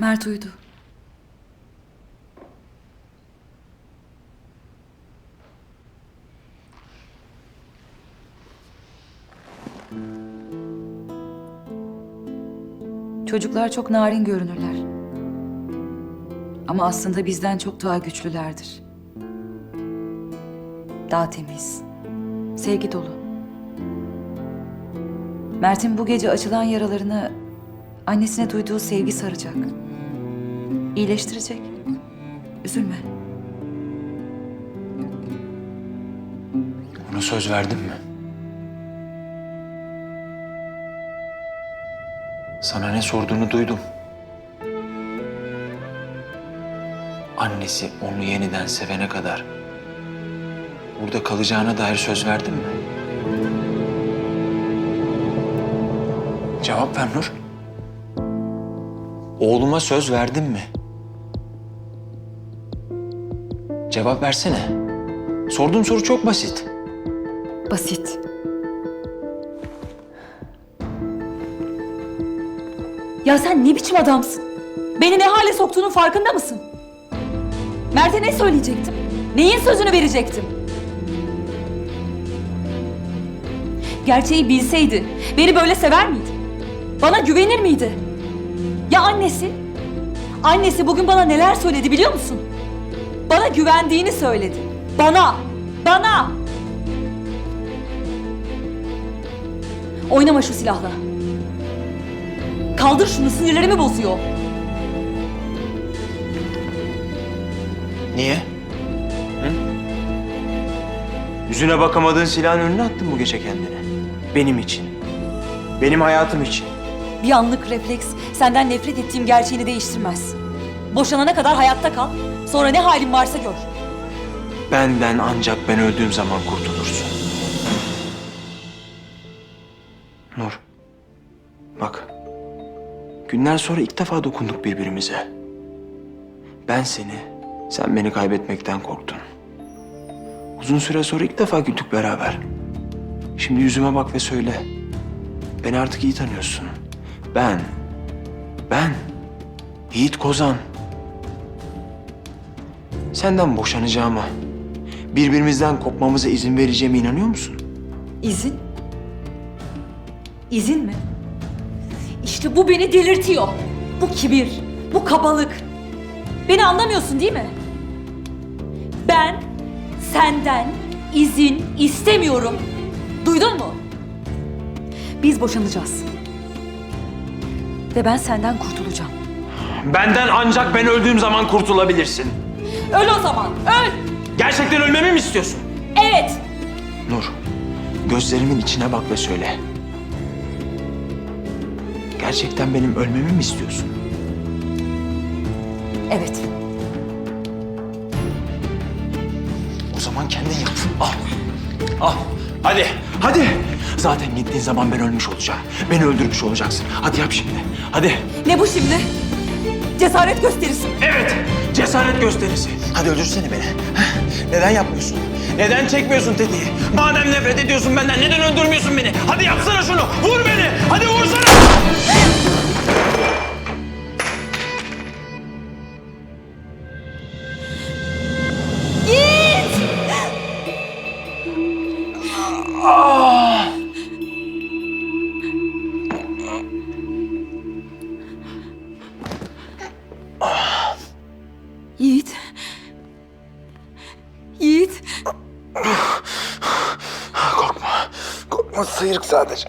Mert uyudu. Çocuklar çok narin görünürler. Ama aslında bizden çok daha güçlülerdir. Daha temiz, sevgi dolu. Mert'in bu gece açılan yaralarını annesine duyduğu sevgi saracak. İyileştirecek. Üzülme. Ona söz verdin mi? Sana ne sorduğunu duydum. Annesi onu yeniden sevene kadar burada kalacağına dair söz verdin mi? Cevap ver Nur. Oğluma söz verdin mi? Cevap versene. Sorduğum soru çok basit. Basit. Ya sen ne biçim adamsın? Beni ne hale soktuğunun farkında mısın? Mert'e ne söyleyecektim? Neyin sözünü verecektim? Gerçeği bilseydi beni böyle sever miydi? Bana güvenir miydi? Ya annesi? Annesi bugün bana neler söyledi biliyor musun? Bana güvendiğini söyledi. Bana! Bana! Oynama şu silahla. Kaldır şunu sinirlerimi bozuyor. Niye? Hı? Yüzüne bakamadığın silahın önüne attın bu gece kendine. Benim için. Benim hayatım için. Bir anlık refleks senden nefret ettiğim gerçeğini değiştirmez. Boşanana kadar hayatta kal. Sonra ne halin varsa gör. Benden ancak ben öldüğüm zaman kurtulursun. Nur. Bak. Günler sonra ilk defa dokunduk birbirimize. Ben seni, sen beni kaybetmekten korktun. Uzun süre sonra ilk defa güldük beraber. Şimdi yüzüme bak ve söyle. Beni artık iyi tanıyorsun. Ben, ben, Yiğit Kozan. Senden boşanacağıma, birbirimizden kopmamıza izin vereceğime inanıyor musun? İzin? İzin mi? İşte bu beni delirtiyor. Bu kibir, bu kabalık. Beni anlamıyorsun değil mi? Ben senden izin istemiyorum. Duydun mu? Biz boşanacağız. Ve ben senden kurtulacağım. Benden ancak ben öldüğüm zaman kurtulabilirsin. Öl o zaman, öl! Gerçekten ölmemi mi istiyorsun? Evet! Nur, gözlerimin içine bak ve söyle. Gerçekten benim ölmemi mi istiyorsun? Evet. O zaman kendin yap. Al. Al. Hadi. Hadi. Zaten gittiğin zaman ben ölmüş olacağım. Beni öldürmüş olacaksın. Hadi yap şimdi. Hadi. Ne bu şimdi? Cesaret gösterisi? Evet. Cesaret gösterisi. Hadi öldürsene beni. Neden yapmıyorsun? Neden çekmiyorsun tetiği? Madem nefret ediyorsun benden neden öldürmüyorsun beni? Hadi yapsana şunu. Vur beni. Hadi vursana. Korkma sıyrık sadece.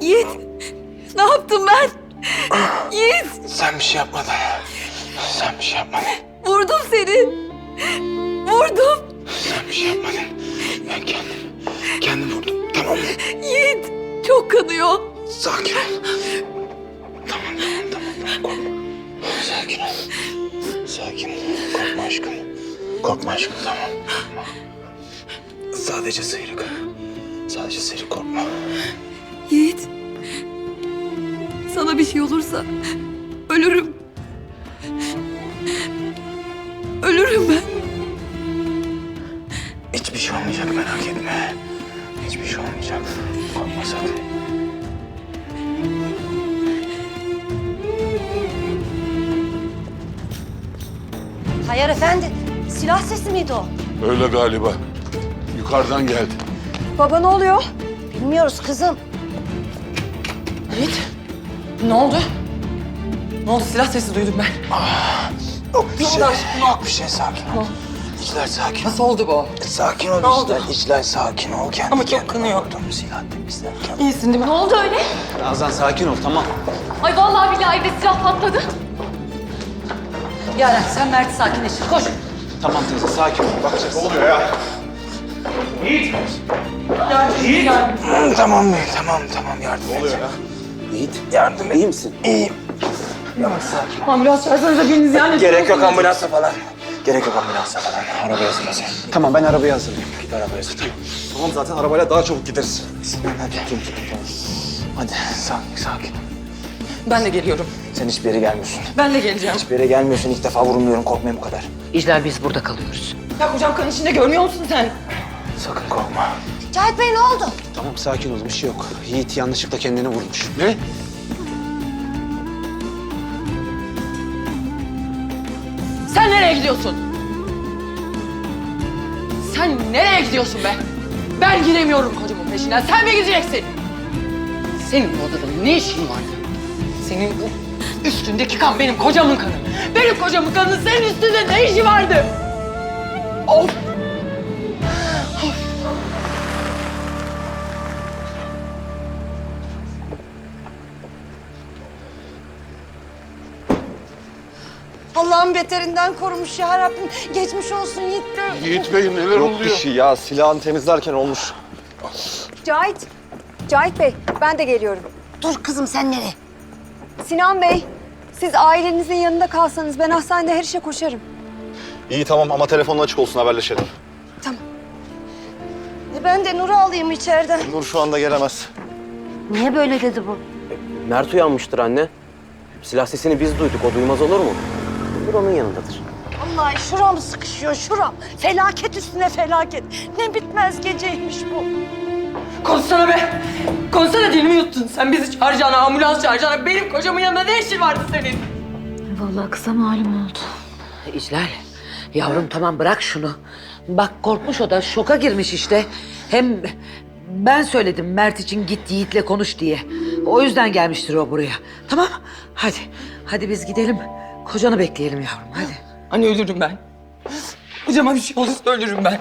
Yiğit. Ne yaptım ben? Yiğit. Sen bir şey yapmadın. Sen bir şey yapmadın. Vurdum seni. Vurdum. Sen bir şey yapmadın. Ben kendim, kendim vurdum. Tamam mı? Yiğit. Çok kanıyor. Sakin ol. Tamam. tamam. Korkma. Sakin ol. Sakin ol. Korkma aşkım. Korkma aşkım, tamam. Sadece sıyrık. Sadece sıyrık korkma. Yiğit. Sana bir şey olursa ölürüm. Ölürüm ben. Hiçbir şey olmayacak merak etme. Hiçbir şey olmayacak. Korkma sakın. Hayır efendi, silah sesi miydi o? Öyle galiba. Yukarıdan geldi. Baba ne oluyor? Bilmiyoruz kızım. Yiğit, ne oldu? Ne oldu? Silah sesi duydum ben. Yok bir şey. Yok bir şey sakin ol. İclal sakin. Nasıl oldu bu? Sakin ol Ne oldu? İclal. İclal sakin ol. Kendi Ama çok kendine kınıyor. vurdum silah temizlerken. İyisin değil mi? Ne oldu öyle? Nazan sakin ol tamam. Ay vallahi billahi evde silah patladı. Yaren sen Mert'i sakinleştir. Koş. Tamam teyze sakin ol. Bak Hı, Tamam Bey, tamam tamam yardım et. oluyor ya? Yiğit Yardım et. iyi misin? İyiyim. Yavaş sakin. Ambulans çağırsanıza biriniz yani. Gerek yok ambulansa falan. Gerek yok ambulansa falan. Arabaya hazırla sen. Tamam ben arabayı hazırlayayım. Git arabaya hazırla. Tamam zaten arabayla daha çabuk gideriz. Sinan hadi. Hadi sakin sakin. Ben de geliyorum. Sen hiçbir yere gelmiyorsun. Ben de geleceğim. Hiçbir yere gelmiyorsun. İlk defa vurulmuyorum. Korkmayın bu kadar. İclal biz burada kalıyoruz. Ya kocam kan içinde görmüyor musun sen? Sakın korkma. Cahit Bey ne oldu? Tamam sakin ol bir şey yok. Yiğit yanlışlıkla kendini vurmuş. Ne? Sen nereye gidiyorsun? Sen nereye gidiyorsun be? Ben gidemiyorum kocamın peşinden. Sen mi gideceksin? Senin bu odada ne işin vardı? Senin bu üstündeki kan benim kocamın kanı. Benim kocamın kanı senin üstünde ne işi vardı? Of! Allah'ın beterinden korumuş ya Rabbim. Geçmiş olsun Yiğit Bey. Yiğit Bey neler Yok bir oluyor? şey ya. Silahını temizlerken olmuş. Cahit, Cahit Bey ben de geliyorum. Dur kızım sen nereye? Sinan Bey, siz ailenizin yanında kalsanız ben hastanede her işe koşarım. İyi tamam ama telefonun açık olsun haberleşelim. E ben de Nur'u alayım içeriden. Nur şu anda gelemez. Niye böyle dedi bu? Mert uyanmıştır anne. Silah sesini biz duyduk, o duymaz olur mu? Nur onun yanındadır. Vallahi şuram sıkışıyor şuram. Felaket üstüne felaket. Ne bitmez geceymiş bu. Konuşsana be! Konuşsana dilimi yuttun. Sen bizi çağıracağına, ambulans çağıracağına benim kocamın yanında ne işin vardı senin? Vallahi kısa malum oldu. İclal, yavrum tamam bırak şunu. Bak korkmuş o da şoka girmiş işte. Hem ben söyledim Mert için git Yiğit'le konuş diye. O yüzden gelmiştir o buraya. Tamam hadi. Hadi biz gidelim. Kocanı bekleyelim yavrum hadi. Hani ölürüm ben. Kocama bir şey olursa ölürüm ben.